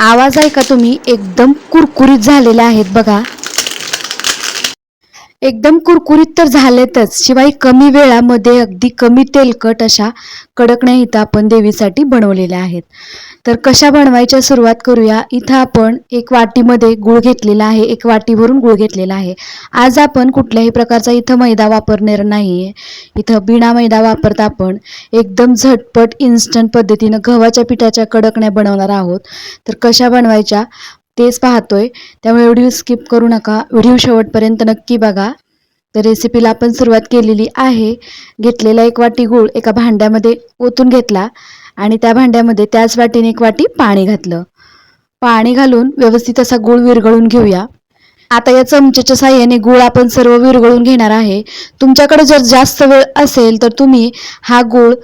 आवाज ऐका तुम्ही एकदम कुरकुरीत झालेला आहेत बघा. एकदम कुरकुरीत तर झालेतच. शिवाय कमी वेळामध्ये अगदी कमी तेलकट अशा कडकण्या इथं आपण देवीसाठी बनवलेल्या आहेत. तर कशा बनवायच्या सुरुवात करूया. इथं आपण एक वाटीमध्ये गुळ घेतलेला आहे. एक वाटीवरून गुळ घेतलेला आहे. आज आपण कुठल्याही प्रकारचा इथं मैदा वापरणार नाही आहे इथं बिना मैदा वापरता आपण एकदम झटपट इन्स्टंट पद्धतीनं गव्हाच्या पिठाच्या कडकण्या बनवणार आहोत. तर कशा बनवायच्या? तेच पाहतोय. त्यामुळे व्हिडिओ स्किप करू नका. व्हिडिओ शेवटपर्यंत नक्की बघा. तर रेसिपीला आपण सुरुवात केलेली आहे. घेतलेला एक वाटी गूळ एका भांड्यामध्ये ओतून घेतला आणि त्या भांड्यामध्ये त्याच वाटीने एक वाटी पाणी घातलं. पाणी घालून व्यवस्थित असा गूळ विरघळून घेऊया. आता या चमच्याच्या साह्याने गूळ आपण सर्व विरघळून घेणार आहे. तुमच्याकडे जर जास्त वेळ असेल तर तुम्ही हा गूळ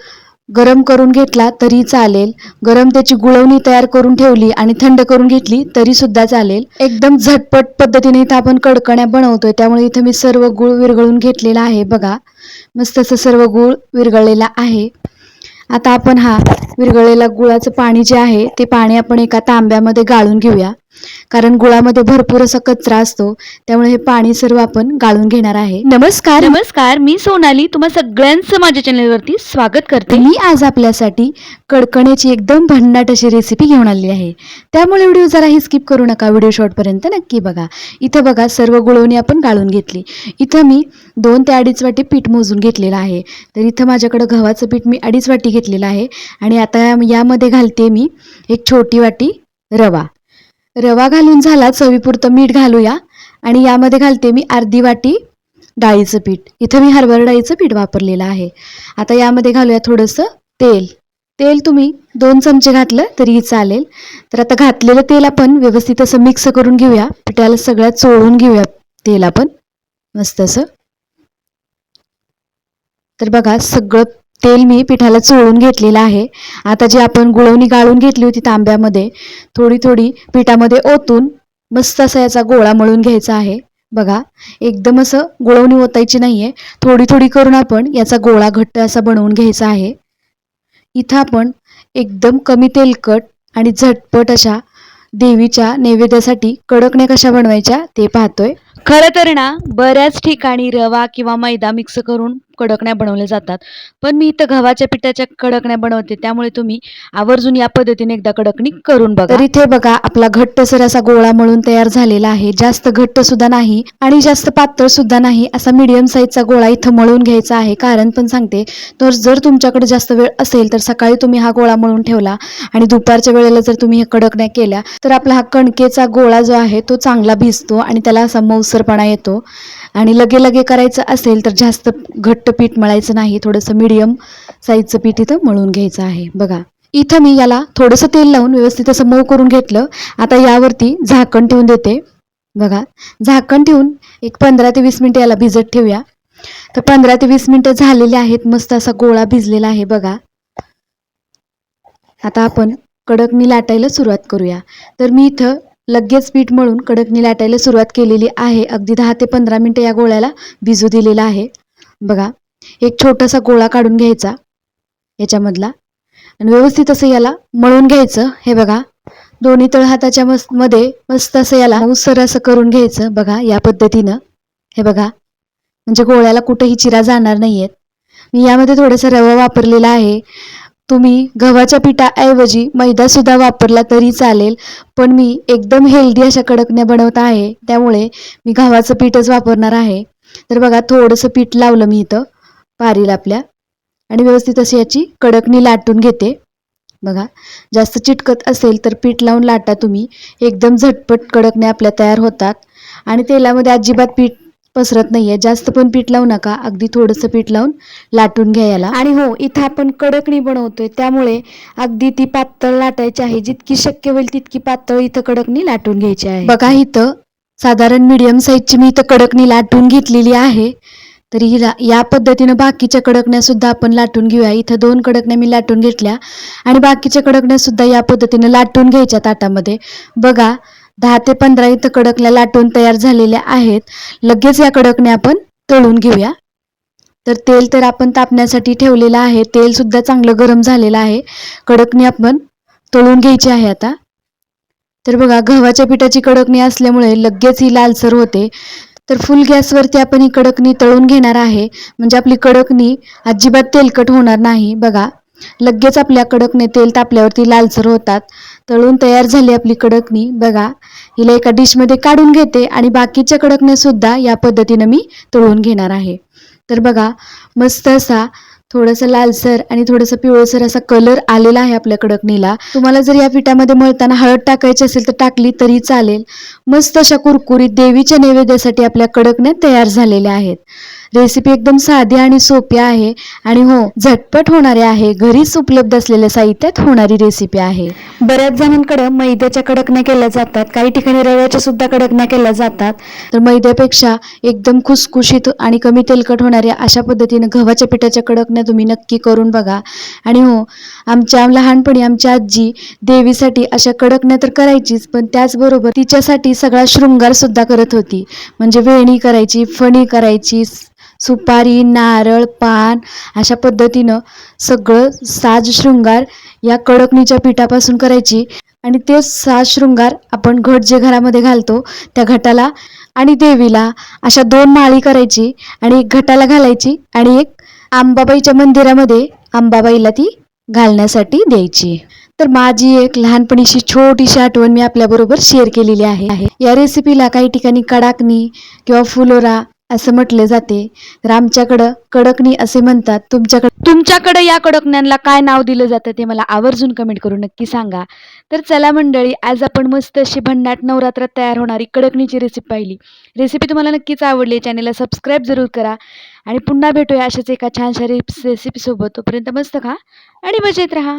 गरम करून घेतला तरी चालेल. गरम त्याची गुळवणी तयार करून ठेवली आणि थंड करून घेतली तरी सुद्धा चालेल. एकदम झटपट पद्धतीने इथं आपण कडकण्या बनवतोय. त्यामुळे इथं मी सर्व गूळ विरघळून घेतलेला आहे. बघा मस्त असं सर्व गूळ विरघळलेला आहे. आता आपण हा विरघळलेला गुळाचं पाणी जे आहे ते पाणी आपण एका तांब्यामध्ये गाळून घेऊया. कारण गुळामध्ये भरपूर असा कचरा असतो त्यामुळे हे पाणी सर्व आपण गाळून घेणार आहे. नमस्कार. नमस्कार मी सोनाली. तुम्हा सगळ्यांचं माझ्या चॅनलवरती स्वागत करते. मी आज आपल्यासाठी कडकण्याची एकदम भन्नाट अशी रेसिपी घेऊन आलेली आहे. त्यामुळे व्हिडिओ जराही स्किप करू नका. व्हिडिओ शॉर्टपर्यंत नक्की बघा. इथं बघा सर्व गुळवणी आपण गाळून घेतली. इथं मी दोन ते अडीच वाटी पीठ मोजून घेतलेलं आहे. तर इथं माझ्याकडं गव्हाचं पीठ मी अडीच वाटी घेतलेलं आहे. आणि आता यामध्ये घालते मी एक छोटी वाटी रवा. रवा घालून झाला चवीपुरतं मीठ घालूया. आणि यामध्ये घालते मी अर्धी वाटी डाळीचं पीठ. इथं मी हरभरा डाळीचं पीठ वापरलेलं आहे. आता यामध्ये घालूया थोडंसं तेल. तेल तुम्ही दोन चमचे घातलं तरीही चालेल. तर आता घातलेलं तेल आपण व्यवस्थित असं मिक्स करून घेऊया. पिठाला सगळ्यात चोळून घेऊया तेल आपण. मस्त असं. तर बघा सगळं तेल मी पिठाला चोळून घेतलेलं आहे. आता जी आपण गुळवणी गाळून घेतली होती तांब्यामध्ये थोडी थोडी पिठामध्ये ओतून मस्त असा याचा गोळा मळून घ्यायचा आहे. बघा एकदम असं गुळवणी ओतायची नाही आहे थोडी थोडी करून आपण याचा गोळा घट्ट असा बनवून घ्यायचा आहे. इथं आपण एकदम कमी तेलकट आणि झटपट अशा देवीच्या नैवेद्यासाठी कडकण्या कशा बनवायच्या ते पाहतोय. खरं तर ना बऱ्याच ठिकाणी रवा किंवा मैदा मिक्स करून कडकण्या बनवल्या जातात. पण मी इथं गव्हाच्या पिठाच्या कडकण्या बनवते त्यामुळे तुम्ही आवर्जून या पद्धतीने एकदा कडकणी करून बघा. तर इथे बघा आपला घट्टसर असा गोळा मळून तयार झालेला आहे. जास्त घट्ट सुद्धा नाही आणि जास्त पातळ सुद्धा नाही. असा मीडियम साईजचा गोळा इथं मळून घ्यायचा आहे. कारण पण सांगते तर जर तुमच्याकडे जास्त वेळ असेल तर सकाळी तुम्ही हा गोळा मळून ठेवला आणि दुपारच्या वेळेला जर तुम्ही हे कडकण्या केल्या तर आपला हा कणकेचा गोळा जो आहे तो चांगला भिजतो आणि त्याला असा ओलसरपणा येतो. आणि लगे लगे करायचं असेल तर जास्त घट्ट पीठ मळायचं नाही. थोडंसं मीडियम साईजचं पीठ इथं मळून घ्यायचं आहे. बघा. इथं मी याला थोडंसं तेल लावून व्यवस्थित असं मऊ करून घेतलं. आता यावरती झाकण ठेवून देते. बघा. झाकण ठेवून एक पंधरा ते वीस मिनटं याला भिजत ठेवूया. तर पंधरा ते वीस मिनटं झालेले आहेत. मस्त असा गोळा भिजलेला आहे. बघा. आता आपण कडकणी लाटायला सुरुवात करूया. तर मी इथं लगेच पीठ मळून कडकणी लाटायला सुरुवात केलेली आहे. अगदी दहा ते पंधरा मिनटं या गोळ्याला भिजू दिलेला आहे. बघा एक छोटासा गोळा काढून घ्यायचा याच्यामधला. आणि व्यवस्थित असं याला मळून घ्यायचं. हे बघा दोन्ही तळ हाताच्या मस्त मध्ये मस्त असं याला उसर असं करून घ्यायचं. बघा या पद्धतीनं. हे बघा म्हणजे गोळ्याला कुठेही चिरा जाणार नाहीयेत. मी यामध्ये थोडासा रवा वापरलेला आहे. तुम्ही गव्हाच्या पिठाऐवजी मैदा सुद्धा वापरला तरी चालेल पण मी एकदम हेल्दी अशा कडकण्या बनवत आहे त्यामुळे मी गव्हाचं पीठच वापरणार आहे. तर बघा थोडंसं पीठ लावलं मी इथं पारीला आपल्या आणि व्यवस्थित अशी याची कडकणी लाटून घेते. बघा जास्त चिटकत असेल तर पीठ लावून लाटा तुम्ही. एकदम झटपट कडकण्या आपल्या तयार होतात. आणि तेलामध्ये अजिबात पीठ पसरत नाहीये. जास्त पण पीठ लावू नका. अगदी थोडंसं पीठ लावून लाटून घ्या याला. आणि हो इथं आपण कडकणी बनवतोय. त्यामुळे अगदी ती पातळ लाटायची आहे. जितकी शक्य होईल तितकी पातळ इथं कडकणी लाटून घ्यायची आहे. बघा इथं साधारण मीडियम साईजची मी इथं कडकणी लाटून घेतलेली आहे. तर या पद्धतीनं बाकीच्या कडकण्या सुद्धा आपण लाटून घेऊया. इथं दोन कडकण्या मी लाटून घेतल्या. आणि बाकीच्या कडकण्या सुद्धा या पद्धतीनं लाटून घ्यायच्या ताटामध्ये. बघा दहा ते पंधरा इथं कडकल्या लाटून तयार झालेल्या आहेत. लगेच या कडकण्या आपण तळून घेऊया. तर तेल तर आपण तापण्यासाठी ठेवलेलं आहे. तेल सुद्धा चांगलं गरम झालेलं आहे. कडकणी आपण तळून घ्यायची आहे आता. तर बघा गव्हाच्या पिठाची कडकणी असल्यामुळे लगेच ही लालसर होते. तर फुल गॅसवरती आपण ही कडकणी तळून घेणार आहे. म्हणजे आपली कडकणी अजिबात तेलकट होणार नाही. बघा लगेच आपल्या कडकने तेल तापल्यावरती लालसर होतात. तळून तयार झाली आपली कडकणी. बघा हिला एका डिशमध्ये काढून घेते आणि बाकीच्या कडकण्यासुद्धा या पद्धतीनं मी तळून घेणार आहे. तर बघा मस्त असा थोडासा लालसर आणि थोडासा पिवळसर असा कलर आलेला आहे आपल्या कडकणीला. तुम्हाला जर या पिठामध्ये मळताना हळद टाकायची असेल तर टाकली तरी चालेल. मस्त अशा कुरकुरीत देवीच्या नैवेद्यासाठी आपल्या कडकण्या तयार झालेल्या आहेत. रेसिपी एकदम साधी आणि सोपी आहे. आणि हो झटपट होणारी आहे. घरीच उपलब्ध असलेल्या साहित्यात होणारी रेसिपी आहे. बऱ्याच जणांकडे मैद्याच्या कडकण्या केल्या जातात. काही ठिकाणी रव्याच्या सुद्धा कडकण्या केल्या जातात. तर मैद्यापेक्षा एकदम खुसखुशीत आणि कमी तेलकट होणाऱ्या अशा पद्धतीनं गव्हाच्या पिठाच्या कडकण्या तुम्ही नक्की करून बघा. आणि हो आमच्या लहानपणी आमची आजी देवीसाठी अशा कडकण्या तर करायचीच पण त्याचबरोबर तिच्यासाठी सगळा शृंगार सुद्धा करत होती. म्हणजे वेणी करायची फणी करायची सुपारी नारळ पान अशा पद्धतीनं सगळं साज शृंगार या कडकणीच्या पिठापासून करायची आणि ते साज शृंगार आपण घट जे घरामध्ये घालतो त्या घटाला आणि देवीला अशा दोन माळी करायची आणि एक घटाला घालायची आणि एक आंबाबाईच्या मंदिरामध्ये आंबाबाईला ती घालण्यासाठी द्यायची तर माझी एक लहानपणीची छोटीशी आठवण मी आपल्याबरोबर शेअर केलेली आहे. या रेसिपीला काही ठिकाणी कडाकणी किंवा फुलोरा असं म्हटले जाते. तर आमच्याकडं कडकणी असे म्हणतात. तुमच्याकडे तुमच्याकडे या कडकण्यांना काय नाव दिलं जातं ते मला आवर्जून कमेंट करून नक्की सांगा. तर चला मंडळी आज आपण मस्त अशी भन्नाट नवरात्रात तयार होणारी कडकणीची रेसिपी पाहिली. रेसिपी तुम्हाला नक्कीच आवडली चॅनलला सबस्क्राईब जरूर करा. आणि पुन्हा भेटूया अशाच एका छानशा रेसिपीसोबत तोपर्यंत मस्त खा आणि मजेत राहा.